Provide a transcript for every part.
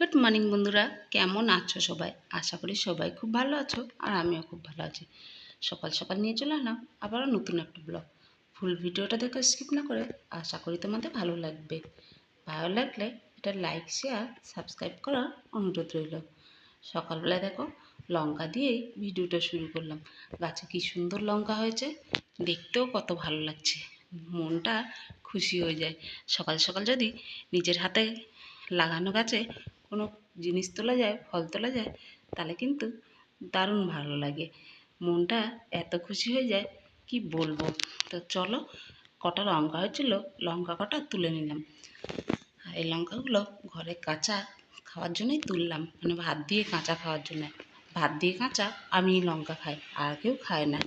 Good morning বন্ধুরা, কেমন আছো সবাই? আশা করি সবাই খুব ভালো আছো আর আমিও খুব ভালো আছি। সকাল সকাল নিয়ে চলে এলাম আবারও নতুন একটা ব্লগ। ফুল ভিডিওটা দেখে স্কিপ না করে, আশা করি তোমাদের ভালো লাগবে। ভালো লাগলে এটা লাইক শেয়ার সাবস্ক্রাইব করার অনুরোধ রইল। সকালবেলা দেখো লঙ্কা দিয়েই ভিডিওটা শুরু করলাম। গাছে কি সুন্দর লঙ্কা হয়েছে, দেখতেও কত ভালো লাগছে। মনটা খুশি হয়ে যায়। সকাল সকাল যদি নিজের হাতে লাগানো গাছে কোনো জিনিস তোলা যায়, ফল তোলা যায়, তাহলে কিন্তু দারুণ ভালো লাগে। মনটা এত খুশি হয়ে যায়, কি বলব? তো চলো, কটা লঙ্কা হয়েছিল, লঙ্কা কটা তুলে নিলাম। এই লঙ্কাগুলো ঘরে কাঁচা খাওয়ার জন্যই তুললাম মানে ভাত দিয়ে কাঁচা খাওয়ার জন্য। ভাত দিয়ে কাঁচা, আমি লঙ্কা খাই, আর কেউ খায় না।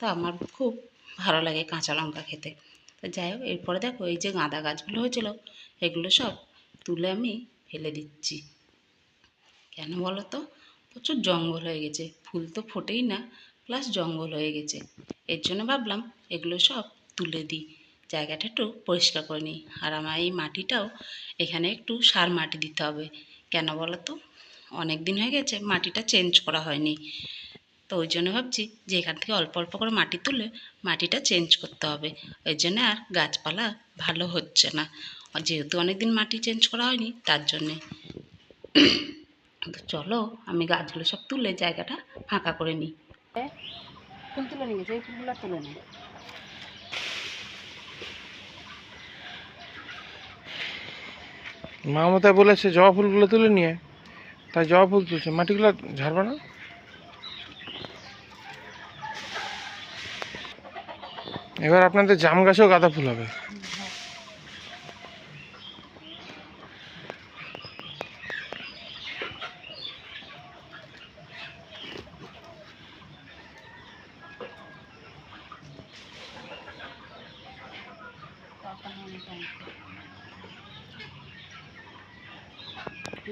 তো আমার খুব ভালো লাগে কাঁচা লঙ্কা খেতে। তো যাই হোক, এরপরে দেখো এই যে গাঁদা গাছগুলো হয়েছিল, এগুলো সব তুলে আমি ফেলে দিচ্ছি। কেন বলো তো? প্রচুর জঙ্গল হয়ে গেছে। ফুল তো ফোটেই না, প্লাস জঙ্গল হয়ে গেছে। এর জন্য ভাবলাম এগুলো সব তুলে দিই। জায়গাটা একটু পরিষ্কার করে নিই। আর আমার এই মাটিটাও এখানে একটু সার মাটি দিতে হবে। কেন বলো তো? অনেক দিন হয়ে গেছে মাটিটা চেঞ্জ করা হয়নি। তো ওই জন্য ভাবছি যে এখান থেকে অল্প অল্প করে মাটি তুলে মাটিটা চেঞ্জ করতে হবে। ওই জন্য আর গাছপালা ভালো হচ্ছে না। যেহেতু অনেক দিন মাটি চেঞ্জ করা হয়নি তার জন্যে। তো চলো আমি গাছগুলো সব তুলে জায়গাটা ফাঁকা করে নিই। ফুল তুলে নিয়ে গেছে এই ফুলগুলো তুলে নিই। মামতা বলেছে জবা ফুলগুলো তুলে নিয়ে তাই জবা ফুল তুলছে। মাটিগুলো ঝাড়বে না? এবার আপনাদের জাম গাছেও গাঁদা ফুল হবে।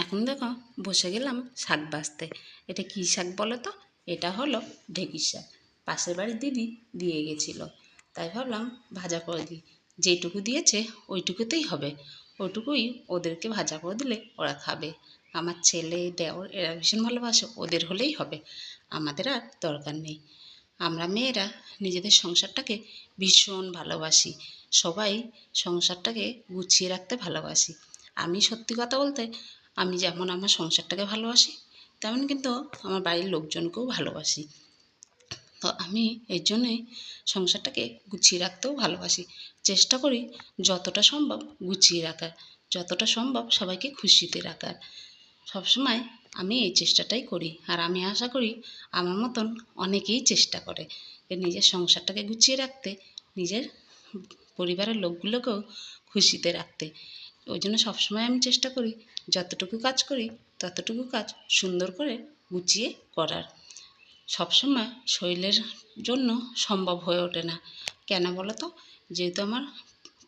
এখন দেখো, বসে গেলাম শাক বাছতে এটা কী শাক বলো তো? এটা হলো ঢেঁকির শাক। পাশের বাড়ির দিদি দিয়ে গেছিল। তাই ভাবলাম ভাজা করে দিই। যেটুকু দিয়েছে ওইটুকুতেই হবে। ওইটুকুই ওদেরকে ভাজা করে দিলে ওরা খাবে। আমার ছেলে, দেওর, এরা ভীষণ ভালোবাসে, ওদের হলেই হবে। আমাদের আর দরকার নেই। আমরা মেয়েরা নিজেদের সংসারটাকে ভীষণ ভালোবাসি। সবাই সংসারটাকে গুছিয়ে রাখতে ভালোবাসি। আমি সত্যি কথা বলতে আমি যেমন আমার সংসারটাকে ভালোবাসি, তেমন কিন্তু আমার বাড়ির লোকজনকেও ভালোবাসি। তো আমি এর জন্যই সংসারটাকে গুছিয়ে রাখতেও ভালোবাসি। চেষ্টা করি যতটা সম্ভব গুছিয়ে রাখার, যতটা সম্ভব সবাইকে খুশিতে রাখার। সবসময় আমি এই চেষ্টাটাই করি আর আমি আশা করি আমার মতন অনেকেই চেষ্টা করে নিজের সংসারটাকে গুছিয়ে রাখতে, নিজের পরিবারের লোকগুলোকেও খুশিতে রাখতে। ওই জন্য সবসময় আমি চেষ্টা করি যতটুকু কাজ করি ততটুকু কাজ সুন্দর করে গুছিয়ে করার। সবসময় শরীরের জন্য সম্ভব হয়ে ওঠে না। কেন বলো তো যেহেতু আমার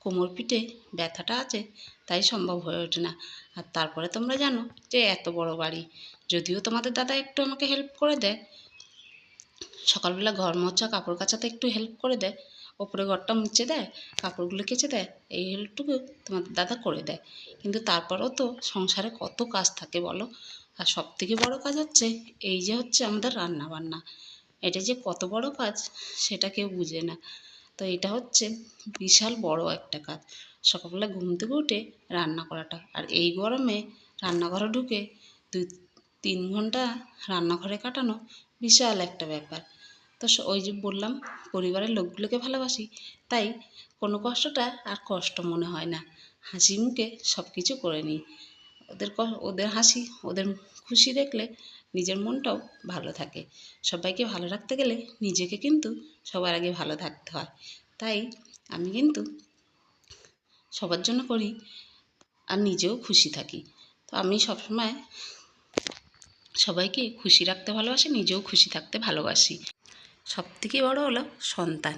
কোমর পিঠে ব্যথাটা আছে, তাই সম্ভব হয়ে ওঠে না। আর তারপরে তোমরা জানো যে এত বড় বাড়ি, যদিও তোমাদের দাদা একটু আমাকে হেল্প করে দেয়, সকালবেলা ঘর মোছা, কাপড় কাচাতে একটু হেল্প করে দেয় ওপরে ঘরটা মুছে দেয়, কাপড়গুলো কেচে দেয়, এই হেল্পটুকু তোমাদের দাদা করে দেয়। কিন্তু তারপরও তো সংসারে কত কাজ থাকে বলো? আর সব থেকে বড়ো কাজ হচ্ছে এই যে হচ্ছে আমাদের রান্না বান্না এটা যে কত বড় কাজ সেটা কেউ বুঝে না। তো এটা হচ্ছে বিশাল বড় একটা কাজ। সকালবেলা ঘুম থেকে উঠে রান্না করাটা। আর এই গরমে রান্নাঘরে ঢুকে দুই তিন ঘণ্টা রান্নাঘরে কাটানো বিশাল একটা ব্যাপার। তো ওই যে বললাম, পরিবারের লোকগুলোকে ভালোবাসি, তাই কোনো কষ্টটা আর কষ্ট মনে হয় না। হাসি মুখে সব কিছু করে নিই। ওদের ওদের হাসি, ওদের খুশি দেখলে নিজের মনটাও ভালো থাকে। সবাইকে ভালো রাখতে গেলে নিজেকে কিন্তু সবার আগে ভালো থাকতে হয়। তাই আমি কিন্তু সবার জন্য করি আর নিজেও খুশি থাকি। তো আমি সবসময় সবাইকে খুশি রাখতে ভালোবাসি, নিজেও খুশি থাকতে ভালোবাসি। সব থেকে বড় হলো সন্তান।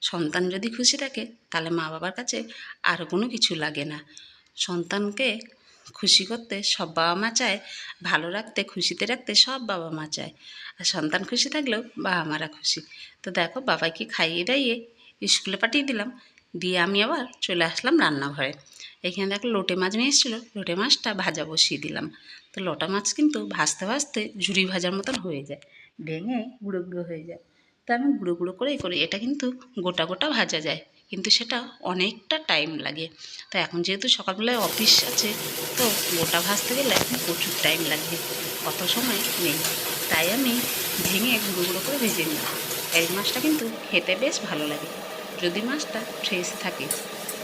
সন্তান যদি খুশি থাকে, তাহলে মা বাবার কাছে আর কোনো কিছু লাগে না। সন্তানকে খুশি করতে সব বাবা মা চায়, ভালো রাখতে, খুশিতে রাখতে সব বাবা মা চায়। আর সন্তান খুশি থাকলেও বাবা মারা খুশি। তো দেখো বাবাইকে খাইয়ে দাইয়ে স্কুলে পাঠিয়ে দিলাম। দিয়ে আমি আবার চলে আসলাম রান্নাঘরে। এখানে দেখো লোটে মাছ নিয়ে এসেছিল। লোটে মাছটা ভাজা বসিয়ে দিলাম। তো লোটা মাছ কিন্তু ভাজতে ভাজতে ঝুড়ি ভাজার মতন হয়ে যায়। ভেঙে গুঁড়ো গুঁড়ো হয়ে যায়। তো আমি গুঁড়ো গুঁড়ো করেই করি। এটা কিন্তু গোটা গোটা ভাজা যায়, কিন্তু সেটা অনেকটা টাইম লাগে। তো এখন যেহেতু সকালবেলায় অফিস আছে, তো গোটা ভাজতে গেলে এখন প্রচুর টাইম লাগবে অত সময় নেই। তাই আমি ভেঙে গুঁড়ো গুঁড়ো করে ভেজে নিই এই মাছটা কিন্তু খেতে বেশ ভালো লাগে। যদি মাছটা ফ্রেশ থাকে,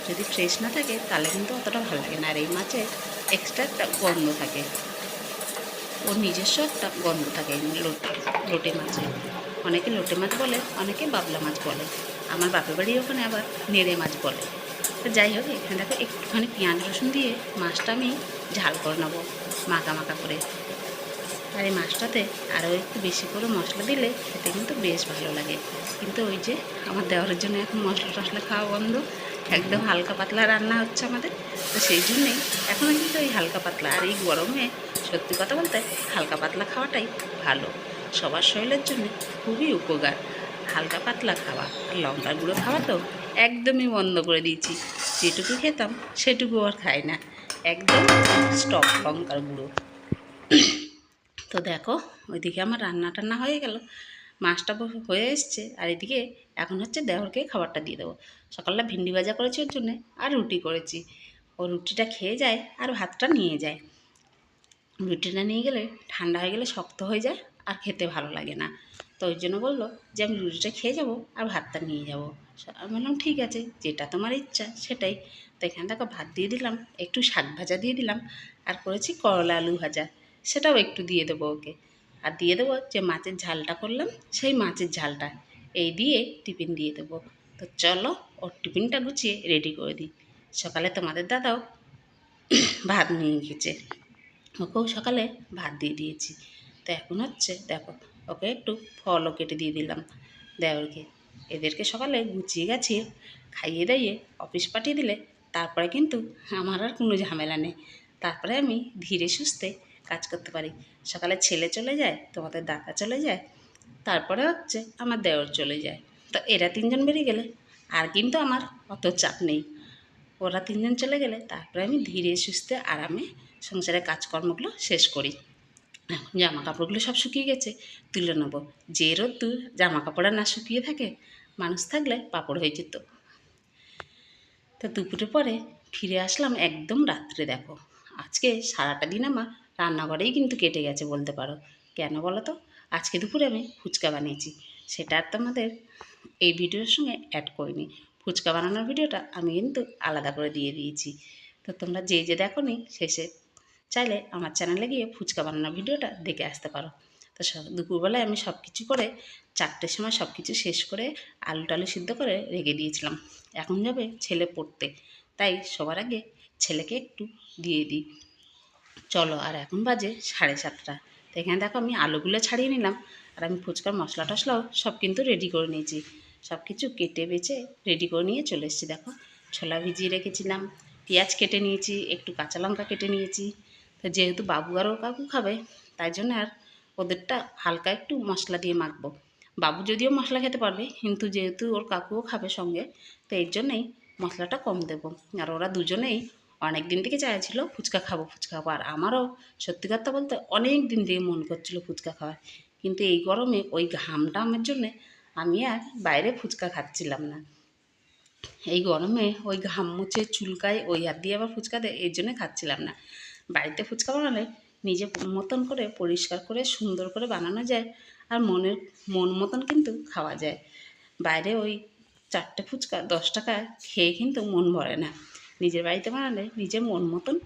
যদি ফ্রেশ না থাকে, তাহলে কিন্তু অতটা ভালো লাগে না। আর এই মাছে এক্সট্রা একটা গন্ধ থাকে। ওর নিজস্ব একটা গন্ধ থাকে লোটে লোটে মাছে। অনেকে লোটে মাছ বলে, অনেকে বাবলা মাছ বলে। আমার বাপের বাড়ি ওখানে আবার নেড়ে মাছ বলে। তো যাই হোক, এখানে দেখো একটুখানি পেঁয়াজ রসুন দিয়ে মাছটা আমি ঝাল করে নেব, মাখা মাখা করে। আর এই মাছটাতে আরও একটু বেশি করে মশলা দিলে খেতে কিন্তু বেশ ভালো লাগে। কিন্তু ওই যে আমার দেওয়ারের জন্য এখন মশলা টশলা খাওয়া বন্ধ, একদম হালকা পাতলা রান্না হচ্ছে আমাদের। তো সেই জন্যেই এখনও কিন্তু এই হালকা পাতলা আর এই গরমে সত্যি কথা বলতে হালকা পাতলা খাওয়াটাই ভালো। সবার শরীরের জন্য খুবই উপকার। হালকা পাতলা খাওয়া, আর লঙ্কার গুঁড়ো খাওয়া তো একদমই বন্ধ করে দিয়েছি। যেটুকু খেতাম সেটুকু আর খাই না। একদম স্টক লঙ্কার গুঁড়ো। তো দেখো, ওইদিকে আমার রান্না টান্না হয়ে গেল। মাছটা হয়ে এসছে, আর এদিকে এখন হচ্ছে দেহরকে খাবারটা দিয়ে দেবো। সকালটা ভিন্ডি ভাজা করেছি ওর জন্যে, আর রুটি করেছি। ও রুটিটা খেয়ে যায় আর ভাতটা নিয়ে যায়। রুটিটা নিয়ে গেলে ঠান্ডা হয়ে গেলে শক্ত হয়ে যায় আর খেতে ভালো লাগে না। তো ওই জন্য বলল যে, আমি রুটিটা খেয়ে যাব আর ভাতটা নিয়ে যাব। আমি বললাম, ঠিক আছে, যেটা তোমার ইচ্ছা সেটাই। তো এখানে দেখো ভাত দিয়ে দিলাম, একটু শাক ভাজা দিয়ে দিলাম, আর করেছি করলা আলু ভাজা। সেটাও একটু দিয়ে দেবো ওকে। আর দিয়ে দেবো যে, মাছের ঝালটা করলাম, সেই মাছের ঝালটা। এই দিয়ে টিফিন দিয়ে দেবো। তো চলো, ওর টিফিনটা গুছিয়ে রেডি করে দিই। সকালে তোমাদের দাদাও ভাত নিয়ে গেছে। ওকেও সকালে ভাত দিয়ে দিয়েছি। তো এখন হচ্ছে দেখো, ওকে একটু ফলও কেটে দিয়ে দিলাম। দেওরকে। এদেরকে সকালে গুছিয়ে গাছিয়ে, খাইয়ে দাইয়ে অফিস পাঠিয়ে দিলে তারপরে কিন্তু আমার আর কোনো ঝামেলা নেই। তারপরে আমি ধীরে সুস্থে কাজ করতে পারি। সকালে ছেলে চলে যায়, তোমাদের দাদা চলে যায়, তারপরে হচ্ছে আমার দেওর চলে যায়। তো এরা তিনজন বেরিয়ে গেলে, আর কিন্তু আমার অত চাপ নেই। ওরা তিনজন চলে গেলে তারপরে আমি ধীরে সুস্থে আরামে সংসারের কাজকর্মগুলো শেষ করি। জামা কাপড়গুলো সব শুকিয়ে গেছে। তুলে নেব। যে রোদ্দুর জামা কাপড় না শুকিয়ে থাকে, মানুষ থাকলে পাপড় হয়ে যেত। তো দুপুরে পরে ফিরে আসলাম একদম রাত্রে, দেখো। আজকে সারাটা দিন আমার রান্নাঘরেই কিন্তু কেটে গেছে বলতে পারো। কেন বলো তো? আজকে দুপুরে আমি ফুচকা বানিয়েছি। সেটা আর তোমাদের এই ভিডিওর সঙ্গে অ্যাড করিনি। ফুচকা বানানোর ভিডিওটা আমি কিন্তু আলাদা করে দিয়ে দিয়েছি। তো তোমরা যে যে দেখো নি শেষে চাইলে আমার চ্যানেলে গিয়ে ফুচকা বানানোর ভিডিওটা দেখে আসতে পারো। তো দুপুরবেলায় আমি সব কিছু করে চারটের সময় সব কিছু শেষ করে আলু টালু সিদ্ধ করে রেখে দিয়েছিলাম। এখন যাবে ছেলে পড়তে, তাই সবার আগে ছেলেকে একটু দিয়ে দিই। চলো, আর এখন বাজে সাড়ে সাতটা। তো এখানে দেখো আমি আলুগুলো ছাড়িয়ে নিলাম, আর আমি ফুচকার মশলা টশলাও সব কিন্তু রেডি করে নিয়েছি। সব কিছু কেটে বেছে রেডি করে নিয়ে চলে এসেছি। দেখো, ছোলা ভিজিয়ে রেখেছিলাম, পেঁয়াজ কেটে নিয়েছি, একটু কাঁচা লঙ্কা কেটে নিয়েছি। যেহেতু বাবু আর ওর কাকু খাবে, তাই জন্য আর ওদেরটা হালকা একটু মশলা দিয়ে মাখবো। বাবু যদিও মশলা খেতে পারবে, কিন্তু যেহেতু ওর কাকুও খাবে সঙ্গে, তো এর জন্যেই মশলাটা কম দেবো। আর ওরা দুজনেই অনেক দিন থেকে চাইছিল ফুচকা খাব ফুচকা খাব। আর আমারও সত্যি কথা বলতে অনেক দিন থেকে মন করছিল ফুচকা খাওয়ার। কিন্তু এই গরমে ওই ঘামটা আমার জন্যে আমি আর বাইরে ফুচকা খাচ্ছিলাম না। এই গরমে ওই ঘাম মুছে চুলকায় ওই হাত দিয়ে আবার ফুচকা দেয় এর জন্য খাচ্ছিলাম না। বাড়িতে ফুচকা বানালে নিজে মতন করে পরিষ্কার করে সুন্দর করে বানানো যায় আর মনের, মন মতন কিন্তু খাওয়া যায়। বাইরে ওই চারটে ফুচকা, দশ টাকা খেয়ে কিন্তু মন ভরে না। নিজের বাড়িতে বানালে নিজের মন মতন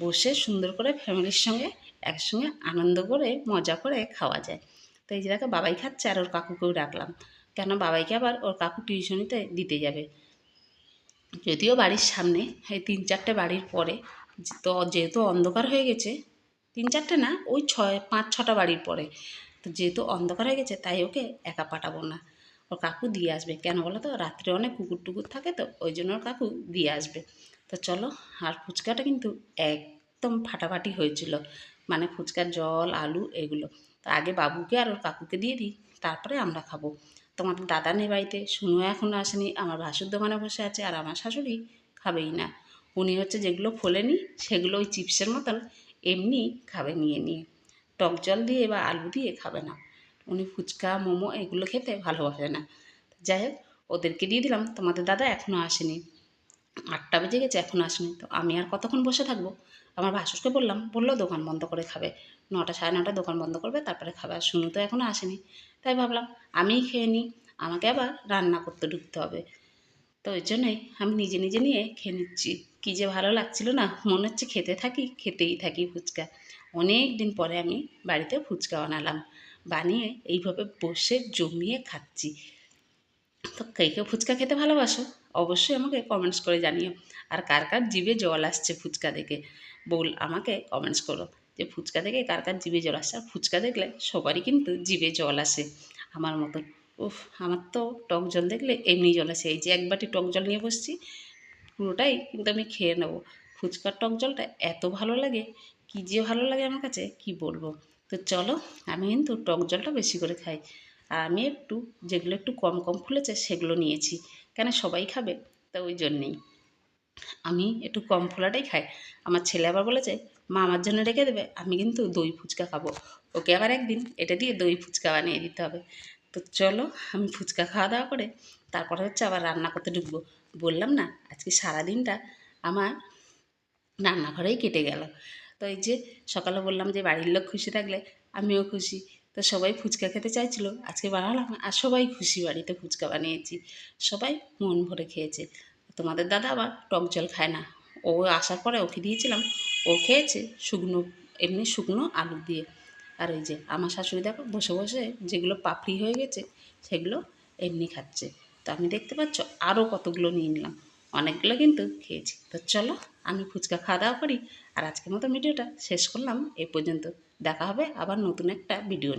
বসে সুন্দর করে ফ্যামিলির সঙ্গে একসঙ্গে আনন্দ করে, মজা করে খাওয়া যায়। তো এই দেখো, বাবাই খাচ্ছে আর ওর কাকুকেও ডাকলাম। কেন? বাবাইকে আবার ওর কাকু টিউশনিতে দিতে যাবে। যদিও বাড়ির সামনে, এই তিন চারটে বাড়ির পরে তো যেহেতু অন্ধকার হয়ে গেছে, তিন চারটে না, ওই ছয়, পাঁচ, ছটা বাড়ির পরে। তো যেহেতু অন্ধকার হয়ে গেছে, তাই ওকে একা পাঠাবো না। ওর কাকু দিয়ে আসবে। কেন বলো তো? রাত্রে অনেক কুকুর টুকুর থাকে তো, ওই জন্য ওর কাকু দিয়ে আসবে। তো চলো, আর ফুচকাটা কিন্তু একদম ফাটাফাটি হয়েছিল। মানে ফুচকার জল, আলু এগুলো। তো আগে বাবুকে আর ওর কাকুকে দিয়ে দিই, তারপরে আমরা খাব। তোমাদের দাদা নেই বাড়িতে শুনো এখনও আসেনি, আমার ভাসুর দোকানে বসে আছে, আর আমার শাশুড়ি খাবেই না। উনি হচ্ছে যেগুলো ফোলেনি সেগুলো ওই চিপসের মতন এমনি খাবে নিয়ে নিয়ে। টক জল দিয়ে বা আলু দিয়ে খাবে না। উনি ফুচকা, মোমো এগুলো খেতে ভালোবাসে না। যাই হোক, ওদেরকে দিয়ে দিলাম, তোমাদের দাদা এখনও আসেনি। আটটা বেজে গেছে এখনও আসেনি। তো আমি আর কতক্ষণ বসে থাকব? আমার ভাসুরকে বললাম, বলল দোকান বন্ধ করে খাবে। নটা সাড়ে নটা দোকান বন্ধ করবে, তারপরে খাবে। আর শুনু তো এখনও আসেনি। তাই ভাবলাম, আমিই খেয়ে নিই। আমাকে আবার রান্না করতে ঢুকতে হবে। তো ওই জন্যই আমি নিজে নিজে নিয়ে খেয়ে নিচ্ছি। কী যে ভালো লাগছিল না। মনে হচ্ছে খেতে থাকি, খেতেই থাকি ফুচকা। অনেক দিন পরে আমি বাড়িতে ফুচকা বানালাম। বানিয়ে এইভাবে বসে জমিয়ে খাচ্ছি। তো কে কে ফুচকা খেতে ভালোবাসো? অবশ্যই আমাকে কমেন্টস করে জানিও। আর কার কার জিভে জল আসছে ফুচকা দেখে? বল, আমাকে কমেন্টস করো। যে ফুচকা দেখে কার কার জিভে জল আসছে? আর ফুচকা দেখলে সবারই কিন্তু জিভে জল আসে আমার মতন। উফ, আমার তো টক জল দেখলে এমনি জল আসে। এই যে এক বাটি টক জল নিয়ে বসছি পুরোটাই কিন্তু আমি খেয়ে নেব। ফুচকার টক জলটা এত ভালো লাগে, কী যে ভালো লাগে আমার কাছে, কি বলব? তো চলো, আমি কিন্তু টক জলটা বেশি করে খাই। আর আমি একটু, যেগুলো একটু কম কম ফুলেছে সেগুলো নিয়েছি। কেন সবাই খাবে, তা ওই জন্যেই। আমি একটু কম ফোলাটাই খাই। আমার ছেলে আবার বলেছে, মা আমার জন্য রেখে দেবে, আমি কিন্তু দই ফুচকা খাব। ওকে আবার একদিন এটা দিয়ে দই ফুচকা বানিয়ে দিতে হবে। তো চলো, আমি ফুচকা খাওয়া দাওয়া করে, তারপরে হচ্ছে আবার রান্না করতে ঢুকবো। বললাম না, আজকে সারাদিনটা আমার রান্নাঘরেই কেটে গেল। তো এই যে সকালে বললাম যে বাড়ির লোক খুশি থাকলে আমিও খুশি। তো সবাই ফুচকা খেতে চাইছিল, আজকে বানালাম আর সবাই খুশি বাড়িতে ফুচকা বানিয়েছি। সবাই মন ভরে খেয়েছে। তোমাদের দাদা আবার টক জল খায় না। ও আসার পরে ওকে দিয়েছিলাম, ও খেয়েছে শুকনো, এমনি শুকনো আলু দিয়ে। আর ওই যে আমার শাশুড়ি দেখো বসে বসে যেগুলো পাপড়ি হয়ে গেছে সেগুলো এমনি খাচ্ছে। আমি দেখতে পাচ্ছ আরও কতগুলো নিয়ে নিলাম। অনেকগুলো কিন্তু খেয়েছি। তো চলো, আমি ফুচকা খাওয়া দাওয়া করি। আর আজকের মতো ভিডিওটা শেষ করলাম। এ পর্যন্ত দেখা হবে আবার নতুন একটা ভিডিও নিয়ে।